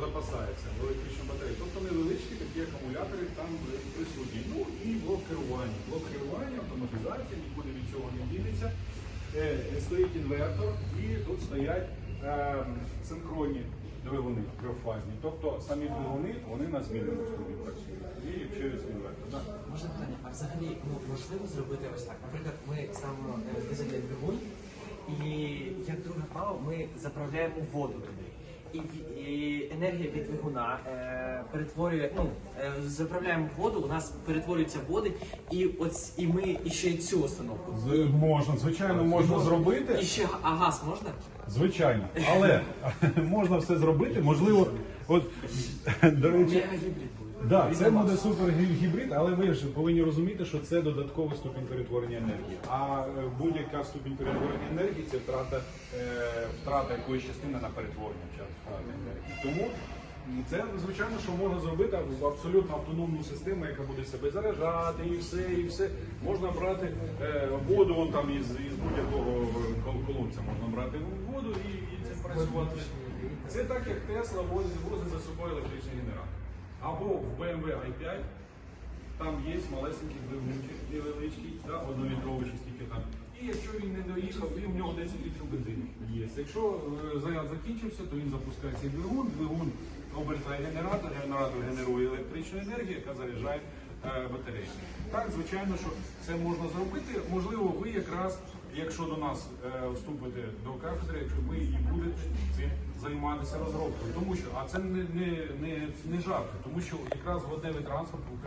запасається в електричну батарею. Тобто невеличкі такі акумулятори там присутні. Ну і блок керування. Блок керування, автоматизація, нікуди від цього не дінеться. Е, Стоїть інвертор і тут стоять е, синхронні двигуни трьохфазні. Тобто самі двигуни вони на змінному ступі працюють. І через інвертор. Да. Можна питання, а взагалі ну, можливо зробити ось так? Наприклад, ми ставимо е, дизельний двигун, і як друге паливо ми заправляємо воду туди. І, і енергія від двигуна е, перетворює, ну, е, заправляємо воду, у нас перетворюється води, і от і ми і ще й цю установку. З- Можна, звичайно, можна зробити. І ще а газ можна? Звичайно, але можна все зробити. Можливо, от до речі, да, це буде супер гібрид, але ви ж повинні розуміти, що це додатковий ступінь перетворення енергії. А е, будь-яка ступінь перетворення енергії це втрата, е, втрата якоїсь частини на перетворення час втрати енергії. Тому це звичайно, що можна зробити абсолютно автономну систему, яка буде себе заряджати і все, і все. Можна брати е, воду вон там із, із будь-якого кол- колодця можна брати воду і, і це працювати. Це так, як Тесла возить, за собою електричний генератор. Або в BMW i5 там є малесенький невеличкий, да, однолітровий чи скільки там. Якщо він не доїхав, і в нього 10 літрів бензину є. Якщо е, заряд закінчився, то він запускає цей двигун, двигун обертає генератор, генератор генерує електричну енергію, яка заряджає е, батарею. Так, звичайно, що це можна зробити. Можливо, ви якраз, якщо до нас е, вступите до кафедри, якщо ви і будете цим займатися розробкою, тому що а це не, не, не, не жарти, тому що якраз водневий транспорт в Україні.